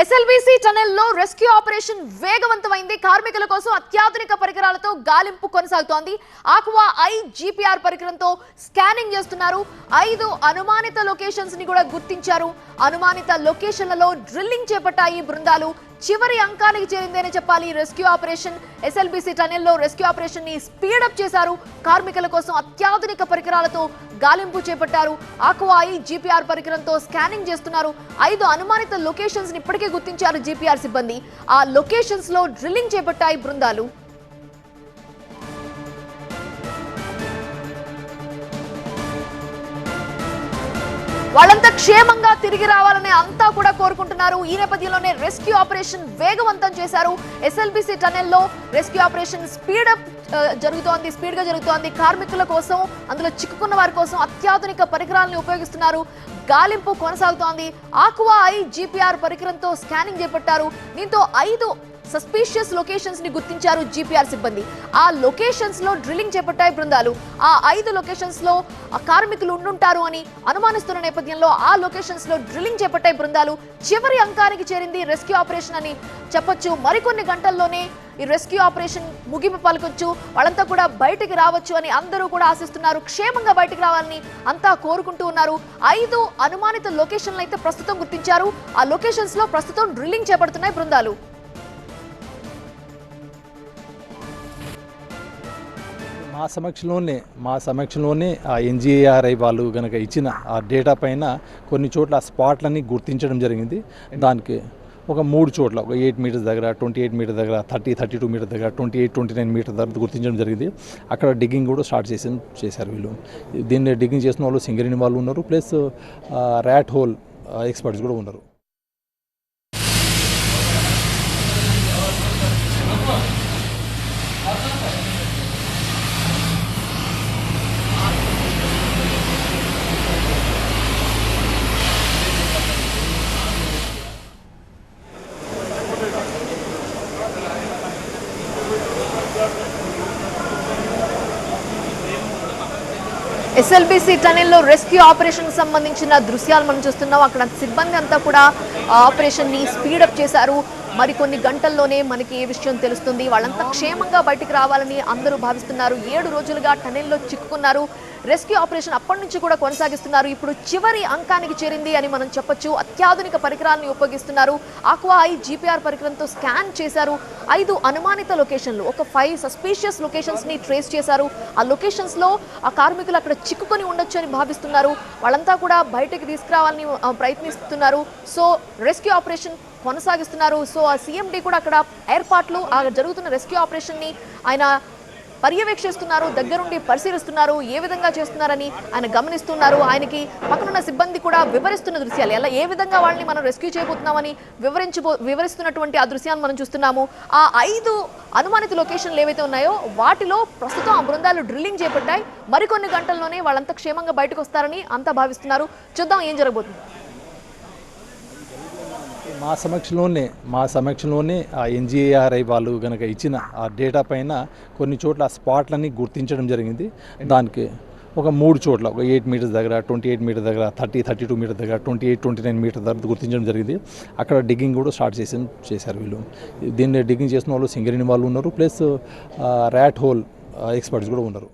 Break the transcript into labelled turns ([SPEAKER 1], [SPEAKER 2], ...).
[SPEAKER 1] SLBC టనెల్లో rescue operation వేగవంతమైంది. కార్మికుల కోసం అత్యాధునిక పరికరాలతో గాలింపు కొనసాగుతోంది. ఆక్వా ఐ జీపీఆర్ పరికరంతో స్కానింగ్ చేస్తున్నారు. ఐదు అనుమానిత లొకేషన్స్ని కూడా గుర్తించారు. అనుమానిత లొకేషన్లలో డ్రిల్లింగ్ చేపట్టాయి బృందాలు. చివరి అంకానికి చేరిందని చెప్పాలి. రెస్క్యూ ఆపరేషన్ ఎస్ఎల్బిసి టనెల్లో రెస్క్యూ ఆపరేషన్ని స్పీడప్ చేశారు. కార్మికుల కోసం అత్యాధునిక పరికరాలతో గాలింపు చేపట్టారు. ఆక్వాయి జీపీఆర్ పరికరంతో స్కానింగ్ చేస్తున్నారు. ఐదు అనుమానిత లొకేషన్స్ని ఇప్పటికే గుర్తించారు జీపీఆర్ సిబ్బంది. ఆ లొకేషన్స్లో డ్రిల్లింగ్ చేపట్టాయి బృందాలు. వాళ్ళంతా క్షేమంగా తిరిగి రావాలని అంతా కూడా కోరుకుంటున్నారు. ఈ నేపథ్యంలోనే రెస్క్యూ ఆపరేషన్ వేగవంతం చేశారు. ఎస్ఎల్బిసి టనెల్లో రెస్క్యూ ఆపరేషన్ స్పీడప్ జరుగుతోంది స్పీడ్గా జరుగుతోంది. కార్మికుల కోసం అందులో చిక్కుకున్న వారి కోసం అత్యాధునిక పరికరాలను ఉపయోగిస్తున్నారు. గాలింపు కొనసాగుతోంది. ఆక్వా ఐ జీపీఆర్ పరికరంతో స్కానింగ్ చేపట్టారు. దీంతో ఐదు సస్పీషియస్ లొకేషన్స్ని గుర్తించారు జీపీఆర్ సిబ్బంది. ఆ లొకేషన్స్లో డ్రిల్లింగ్ చేపట్టాయి బృందాలు. ఆ ఐదు లొకేషన్స్లో కార్మికులు ఉండుంటారు అని అనుమానిస్తున్న నేపథ్యంలో ఆ లొకేషన్స్లో డ్రిల్లింగ్ చేపట్టాయి బృందాలు. చివరి అంకానికి చేరింది రెస్క్యూ ఆపరేషన్ అని చెప్పొచ్చు. మరికొన్ని గంటల్లోనే ఈ రెస్క్యూ ఆపరేషన్ ముగింపు పలకొచ్చు వాళ్ళంతా కూడా బయటికి రావచ్చు అని అందరూ కూడా ఆశిస్తున్నారు. క్షేమంగా బయటికి రావాలని అంతా కోరుకుంటూ ఉన్నారు. ఐదు అనుమానిత లొకేషన్లు అయితే ప్రస్తుతం గుర్తించారు. ఆ లొకేషన్స్లో ప్రస్తుతం డ్రిల్లింగ్ చేపడుతున్నాయి బృందాలు.
[SPEAKER 2] మా సమక్షంలోనే మా సమక్షంలోనే ఆ ఎన్జిఏఆర్ఐ వాళ్ళు కనుక ఇచ్చిన ఆ డేటా పైన కొన్ని చోట్ల ఆ స్పాట్లన్నీ గుర్తించడం జరిగింది. దానికి ఒక మూడు చోట్ల ఒక ఎయిట్ మీటర్స్ దగ్గర ట్వంటీ ఎయిట్ మీటర్ దగ్గర థర్టీ థర్టీ టూ మీటర్ దగ్గర twenty eight twenty nine meter దగ్గర గుర్తించడం జరిగింది. అక్కడ డిగ్గింగ్ కూడా స్టార్ట్ చేసి చేశారు వీళ్ళు. దీన్ని డిగ్గింగ్ చేసిన వాళ్ళు సింగరేణి వాళ్ళు ఉన్నారు ప్లస్ ర్యాట్ హోల్ ఎక్స్పర్ట్స్ కూడా ఉన్నారు.
[SPEAKER 1] ఎస్ఎల్బిసి టనెల్లో రెస్క్యూ ఆపరేషన్ సంబంధించిన దృశ్యాలు మనం చూస్తున్నాం. అక్కడ సిబ్బంది అంతా కూడా ఆపరేషన్ని ఆపరేషన్ని స్పీడప్ చేశారు. మరికొన్ని గంటల్లోనే మనకి ఏ విషయం తెలుస్తుంది. వాళ్ళంతా క్షేమంగా బయటికి రావాలని అందరూ భావిస్తున్నారు. ఏడు రోజులుగా టనెల్లో చిక్కుకున్నారు. రెస్క్యూ ఆపరేషన్ అప్పటి నుంచి కూడా కొనసాగిస్తున్నారు. ఇప్పుడు చివరి అంకానికి చేరింది అని మనం చెప్పొచ్చు. అత్యాధునిక పరికరాలను ఉపయోగిస్తున్నారు. ఆక్వా ఐ జీపీఆర్ పరికరంతో స్కాన్ చేశారు. ఐదు అనుమానిత లొకేషన్లు ఒక ఫైవ్ సస్పీషియస్ లొకేషన్స్ని ట్రేస్ చేశారు. ఆ లొకేషన్స్లో ఆ కార్మికులు అక్కడ చిక్కుకొని ఉండొచ్చు అని భావిస్తున్నారు. వాళ్ళంతా కూడా బయటకు తీసుకురావాలని ప్రయత్నిస్తున్నారు. సో రెస్క్యూ ఆపరేషన్ కొనసాగిస్తున్నారు. సో ఆ సీఎండీ కూడా అక్కడ ఏర్పాట్లు ఆ జరుగుతున్న రెస్క్యూ ఆపరేషన్ని ఆయన పర్యవేక్షిస్తున్నారు దగ్గరుండి పరిశీలిస్తున్నారు ఏ విధంగా చేస్తున్నారని ఆయన గమనిస్తున్నారు. ఆయనకి పక్కనున్న సిబ్బంది కూడా వివరిస్తున్న దృశ్యాలు ఎలా ఏ విధంగా వాళ్ళని మనం రెస్క్యూ చేయబోతున్నామని వివరించబో వివరిస్తున్నటువంటి ఆ దృశ్యాన్ని మనం చూస్తున్నాము. ఆ ఐదు అనుమానిత లొకేషన్లు ఏవైతే ఉన్నాయో వాటిలో ప్రస్తుతం ఆ బృందాలు డ్రిల్లింగ్ చేపట్టాయి. మరికొన్ని గంటల్లోనే వాళ్ళంతా క్షేమంగా బయటకు వస్తారని అంతా భావిస్తున్నారు. చూద్దాం ఏం జరగబోతుంది.
[SPEAKER 2] మా సమక్షంలోనే మా సమక్షంలోనే ఆ ఎన్జిఏఆర్ఐ వాళ్ళు కనుక ఇచ్చిన ఆ డేటా పైన కొన్ని చోట్ల ఆ స్పాట్లన్నీ గుర్తించడం జరిగింది. దానికి ఒక మూడు చోట్ల ఒక ఎయిట్ మీటర్స్ దగ్గర ట్వంటీ ఎయిట్ మీటర్ దగ్గర థర్టీ థర్టీ టూ మీటర్ దగ్గర twenty eight twenty nine meter దగ్గర గుర్తించడం జరిగింది. అక్కడ డిగ్గింగ్ కూడా స్టార్ట్ చేసి చేశారు వీళ్ళు. దీన్ని డిగ్గింగ్ చేసిన వాళ్ళు సింగరేణి వాళ్ళు ఉన్నారు ప్లస్ ర్యాట్ హోల్ ఎక్స్పర్ట్స్ కూడా ఉన్నారు.